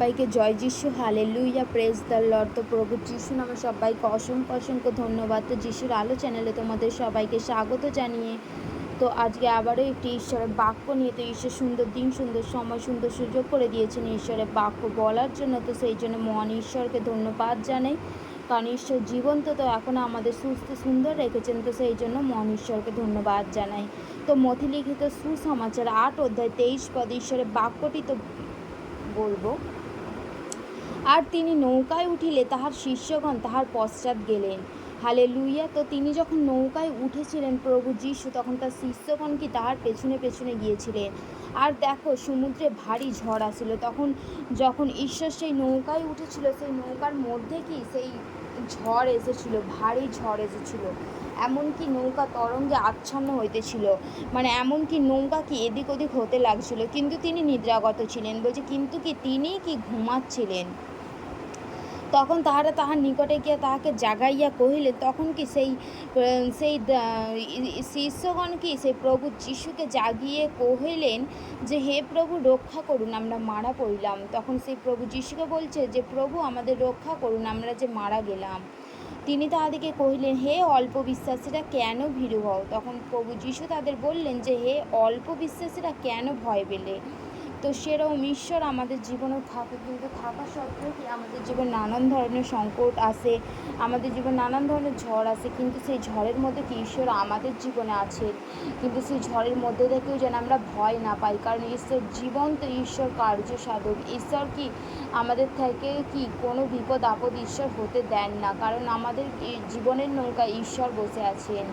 সবাইকে জয় যিশু hallelujah praise the Lord তো প্রভু যিশু নামে সবাইকে অসংখ্য অসংখ্য ধন্যবাদ। তো যিশুর আলো চ্যানেলে তোমাদের সবাইকে স্বাগত জানিয়ে, তো আজকে আবারও একটি ঈশ্বরের বাক্য নিয়ে, তো ঈশ্বর সুন্দর দিন, সুন্দর সময়, সুন্দর সুযোগ করে দিয়েছেন ঈশ্বরের বাক্য বলার জন্য। তো সেই জন্য মহান ঈশ্বরকে ধন্যবাদ জানাই। কারণ ঈশ্বর জীবন্ত, তো এখন আমাদের সুস্থ, সুন্দর রেখেছেন। তো সেই জন্য মহান ঈশ্বরকে ধন্যবাদ জানাই। তো মথিলিখিত সুসমাচার আট অধ্যায় তেইশ পদ ঈশ্বরের বাক্যটি তো বলব। আর তিনি নৌকায় উঠিলে তাহার শিষ্যগণ তাহার পশ্চাৎ গেলেন। হালে লুইয়া তো তিনি যখন নৌকায় উঠেছিলেন প্রভু যিশু, তখন তার শিষ্যগণ কি তাহার পেছনে পেছনে গিয়েছিলেন? আর দেখো, সমুদ্রে ভারী ঝড় আসছিল তখন যখন ঈশ্বর সেই নৌকায় উঠেছিল, সেই নৌকার মধ্যে কি সেই ঝড় এসেছিল, ভারী ঝড় এসেছিল। এমনকি নৌকা তরঙ্গে আচ্ছন্ন হইতেছিল। মানে এমনকি নৌকা কি এদিক ওদিক হতে লাগছিল। কিন্তু তিনি নিদ্রাগত ছিলেন। বলছে, কিন্তু কি তিনি কি ঘুমাচ্ছিলেন? তখন তাহারা তাহার নিকটে গিয়া তাহাকে জাগাইয়া কহিলেন তখন কি সেই সেই শিষ্যগণ কি সেই প্রভু যিশুকে জাগিয়ে কহিলেন যে, হে প্রভু, রক্ষা করুন, আমরা মারা পড়িলাম। তখন সেই প্রভু যিশুকে বলছে যে, প্রভু, আমাদের রক্ষা করুন, আমরা যে মারা গেলাম। তিনি তাহাদিকে কহিলেন, হে অল্প বিশ্বাসীরা, কেন ভীরু হও? তখন প্রভু যিশু তাদের বললেন যে, হে অল্প বিশ্বাসীরা, কেন ভয় পেলে? তো সেরকম ঈশ্বর আমাদের জীবনেও থাকে, কিন্তু থাকা সত্ত্বেও কি আমাদের জীবনে নানান ধরনের সংকট আসে, আমাদের জীবনে নানান ধরনের ঝড় আসে, কিন্তু সেই ঝড়ের মধ্যে কি ঈশ্বর আমাদের জীবনে আছে কিন্তু সেই ঝড়ের মধ্যে থেকেও যেন আমরা ভয় না পাই, কারণ ঈশ্বর জীবন্ত ঈশ্বর, কার্য সাধক। ঈশ্বর কি আমাদের থেকে কি কোনো বিপদ আপদ ঈশ্বর হতে দেন না, কারণ আমাদের জীবনের নৌকায় ঈশ্বর বসে আছেন।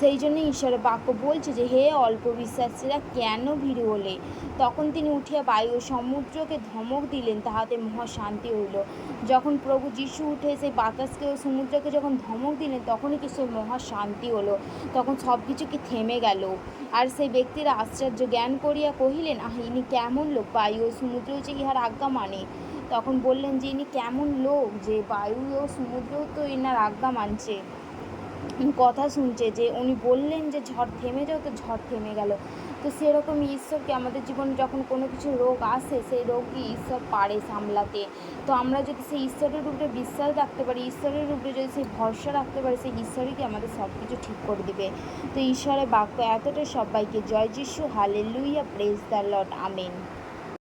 সেই জন্য ঈশ্বরের বাক্য বলছে যে, হে অল্প বিশ্বাসীরা, কেন ভিড় হলে তখন তিনি উঠিয়া বায়ু সমুদ্রকে ধমক দিলেন, তাহাতে মহা শান্তি হইল। যখন প্রভু যিশু উঠে সেই বাতাসকে ও সমুদ্রকে যখন ধমক দিলেন, তখনই কি মহা শান্তি হলো। তখন সব কিছু কি থেমে গেল? আর সেই ব্যক্তিরা আশ্চর্য জ্ঞান করিয়া কহিলেন, আহ, ইনি কেমন লোক? বায়ু ও সমুদ্র যে ইহার আজ্ঞা মানে? তখন বললেন যে, ইনি কেমন লোক যে বায়ু ও সমুদ্র তো ইনার আজ্ঞা মানছে? কথা শুনছে যে উনি বললেন যে ঝড় থেমে যাও, তো ঝড় থেমে গেল। তো সেরকম ঈশ্বরকে আমাদের জীবনে যখন কোনো কিছু রোগ আসে, সেই রোগই ঈশ্বর পারে সামলাতে। তো আমরা যদি সেই ঈশ্বরের উপরে বিশ্বাস রাখতে পারি, ঈশ্বরের উপরে যদি সেই ভরসা রাখতে পারি, সেই ঈশ্বরই আমাদের সব কিছু ঠিক করে দিবে। তো ঈশ্বরের বাক্য এতটাই সবাইকে, জয় যিশু hallelujah praise the Lord amen.